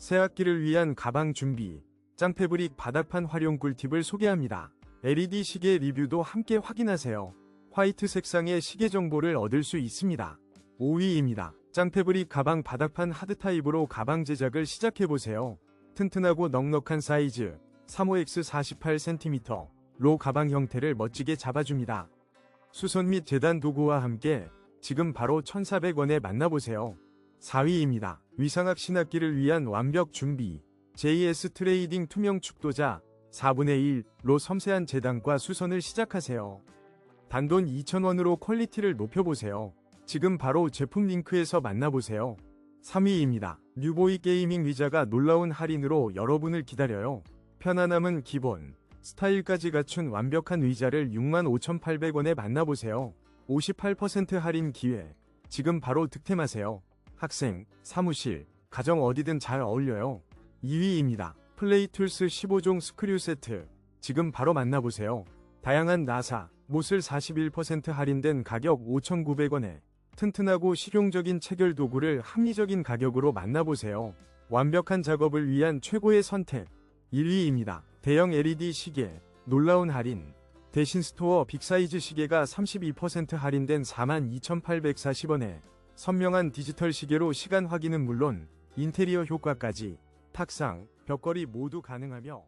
새학기를 위한 가방 준비, 짱패브릭 바닥판 활용 꿀팁을 소개합니다. LED 시계 리뷰도 함께 확인하세요. 화이트 색상의 시계 정보를 얻을 수 있습니다. 5위입니다. 짱패브릭 가방 바닥판 하드 타입으로 가방 제작을 시작해보세요. 튼튼하고 넉넉한 사이즈, 35X 48cm, 로 가방 형태를 멋지게 잡아줍니다. 수선 및 재단 도구와 함께 지금 바로 1,400원에 만나보세요. 4위입니다. 위상학 신학기를 위한 완벽 준비. JS 트레이딩 투명 축도자 4분의 1로 섬세한 재단과 수선을 시작하세요. 단돈 2,000원으로 퀄리티를 높여보세요. 지금 바로 제품 링크에서 만나보세요. 3위입니다. 뉴보이 게이밍 의자가 놀라운 할인으로 여러분을 기다려요. 편안함은 기본, 스타일까지 갖춘 완벽한 의자를 65,800원에 만나보세요. 58% 할인 기회. 지금 바로 득템하세요. 학생, 사무실, 가정 어디든 잘 어울려요. 2위입니다. 플레이툴스 15종 스크류 세트. 지금 바로 만나보세요. 다양한 나사, 못을 41% 할인된 가격 5,900원에 튼튼하고 실용적인 체결 도구를 합리적인 가격으로 만나보세요. 완벽한 작업을 위한 최고의 선택. 1위입니다. 대형 LED 시계. 놀라운 할인. 대신 스토어 빅사이즈 시계가 32% 할인된 42,840원에 선명한 디지털 시계로 시간 확인은 물론 인테리어 효과까지 탁상, 벽걸이 모두 가능하며